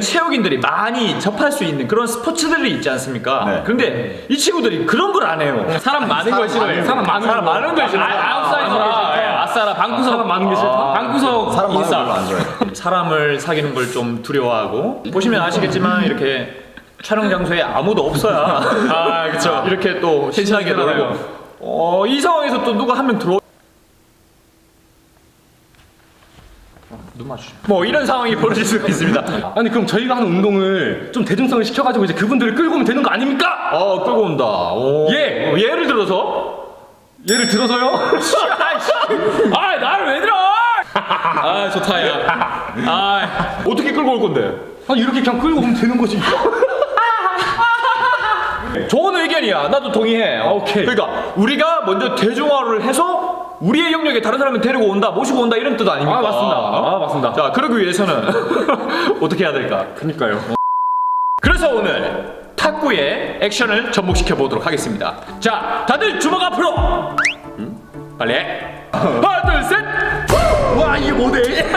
체육인들이 많이 접할 수 있는 그런 스포츠들이 있지 않습니까? 네. 그런데 이 친구들이 그런 걸 안 해요. 사람 많은 걸 싫어해요. 사람 많은 사람 많은 걸 싫어해요. 아웃사이더라. 예, 아싸라 방구석 사람 많은 게 싫다. 방구석 사람 많은 거 별로 인싸. 안 좋아해요. 사람을 사귀는 걸 좀 두려워하고 보시면 아시겠지만 이렇게 촬영 장소에 아무도 없어야 아 그렇죠 이렇게 또 신나게 놀고 어, 이 상황에서 또 누가 한 명 들어 뭐 이런 상황이 벌어질 수가 있습니다. 아니 그럼 저희가 하는 운동을 좀 대중성을 시켜가지고 이제 그분들을 끌고 오면 되는 거 아닙니까? 어 끌고 온다. 오. 예. 어, 예를 들어서 예를 들어서요. 아 나를 왜 들어? 아 좋다 야. 아 어떻게 끌고 올 건데? 아 이렇게 그냥 끌고 오면 되는 거지. 좋은 의견이야. 나도 동의해. 오케이. 그러니까 우리가 먼저 대중화를 해서 우리의 영역에 다른 사람을 데리고 온다, 모시고 온다 이런 뜻 아닙니까? 아, 맞습니다. 아, 맞습니다. 자, 그러기 위해서는 어떻게 해야 될까? 그니까요. 그래서 오늘 탁구의 액션을 접목시켜 보도록 하겠습니다. 자, 다들 주먹 앞으로. 음? 빨리. 해. 하나, 둘, 셋. 와, 이게 뭐대?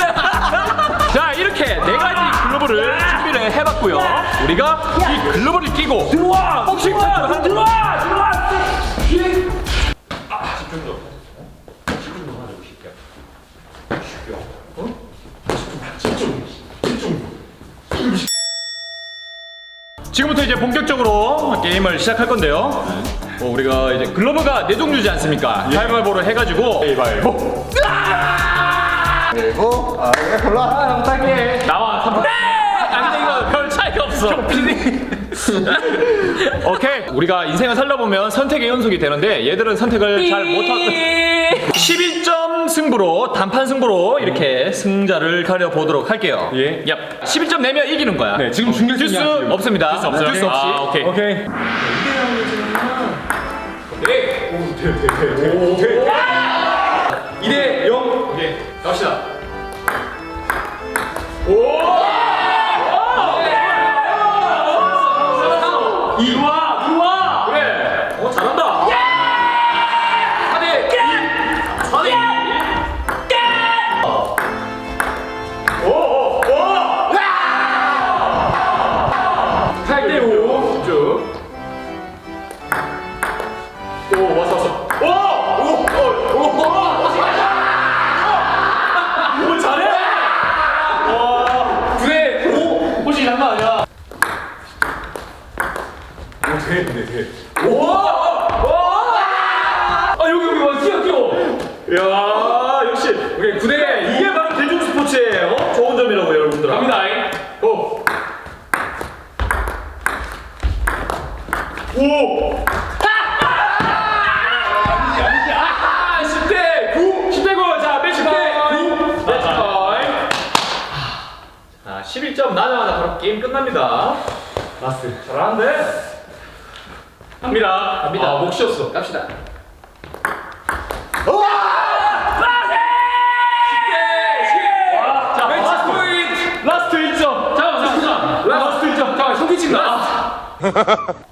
자, 이렇게 네 가지 글러브를 준비를 해봤고요. 우리가 이 글러브를 끼고 들어와, 복싱 탁구를 하는 들어와, 들어와. 지금부터 이제 본격적으로 게임을 시작할 건데요. 어, 우리가 이제 글러브가 네 종류지 않습니까? 가위바위보로 해가지고 가위바위보 그리고 아 이게 골라. 나와. 삼- 아 근데 이거 별 차이가 없어. 오케이. 우리가 인생을 살다 보면 선택의 연속이 되는데 얘들은 선택을 잘 못하고 11점 승부로 단판 승부로 이렇게 승자를 가려 보도록 할게요. 예. 얍. 11점 내면 이기는 거야. 네 지금 중결승이야. 지금. 없습니다. 듀스 없어요. 없이. 아, 오케이. 오케이. 이대 0. 오케이. 갑시다. 오! 이와 이와 돼, 돼, 돼. 오! 와! 아 여기 여기 와 뛰어 뛰어. 야 역시 우리 9대 이게 바로 대중 스포츠의 어? 좋은 점이라고 여러분들. 갑니다. 오. 오! 아, 10대 9! 10대 9! 자, 매치 타임! 매치 타임! 자, 11점 나자마자 바로 게임 끝납니다. 라스트. 잘하는데? 갑니다. 갑니다. 아, 목 쉬었어. 갑시다. 자, 매치 포인트! 라스트 1점! 잠깐만, 잠깐만. 라스트 1점. 잠깐만, 손기 친다. 갑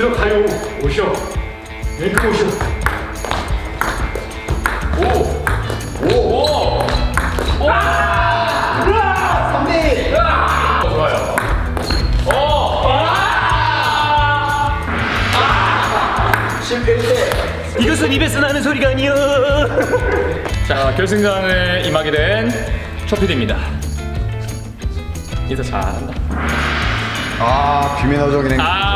들어가요. 오셔. 랭크 오셔. 오. 오. 오. 오. 좋아요. 아. 11대. 이것은 입에서 나는 소리가 아니야. 자, 결승전에 임하게 된 초피디입니다. 인사 잘한다. 아 비매너적인 행동. 아.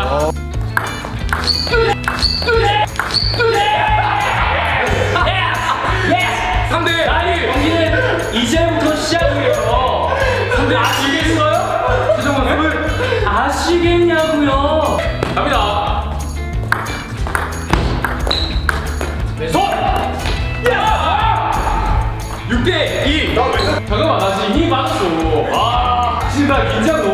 상대 아니 경기는 이제부터 시작이에요. 상대 아시겠어요? 최종원 을 아시겠냐고요? 갑니다. 왼손. 야! 6대 2. 잠깐만 나 지금 힘이 빠졌어. 아나 긴장 너무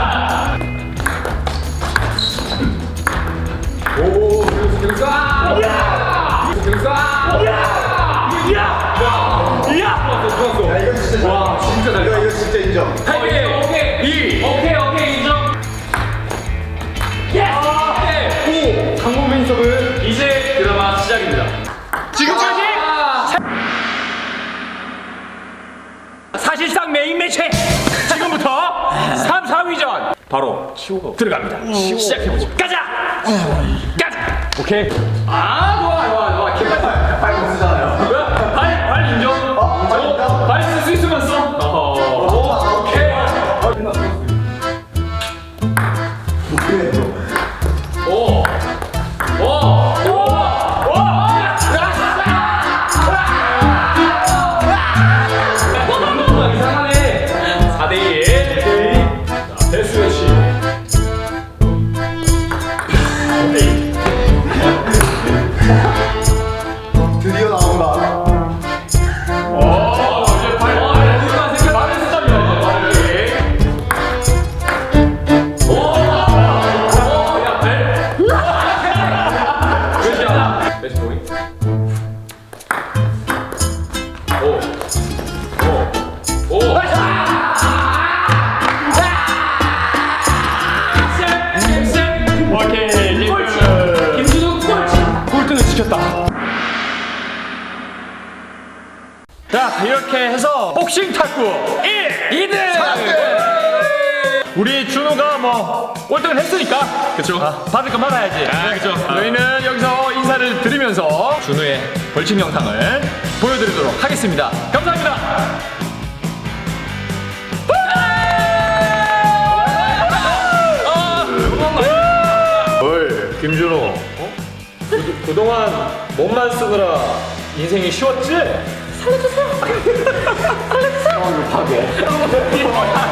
3, 4위전 바로 들어갑니다. 시작해보죠. 가자! 가자! 오케이. 아, 좋아, 좋아, 좋아. 개발. 팔 쓰잖아요. 매치 포인트. 오. 오. 오. 오케이. 김준욱 꼴찌. 꼴등을 지켰다. 자 이렇게 해서 복싱 탁구 1, 2등 우리 준호가 뭐 꼴등을 했으니까 그쵸 받을 거 받아야지 그쵸 저희는 여기서 인사를 드리면서 준호의 벌칙 영상을 보여드리도록 하겠습니다. 감사합니다. 뭘 김준호? 그, 그동안 몸만 쓰느라 인생이 쉬웠지? 갑니다 가세요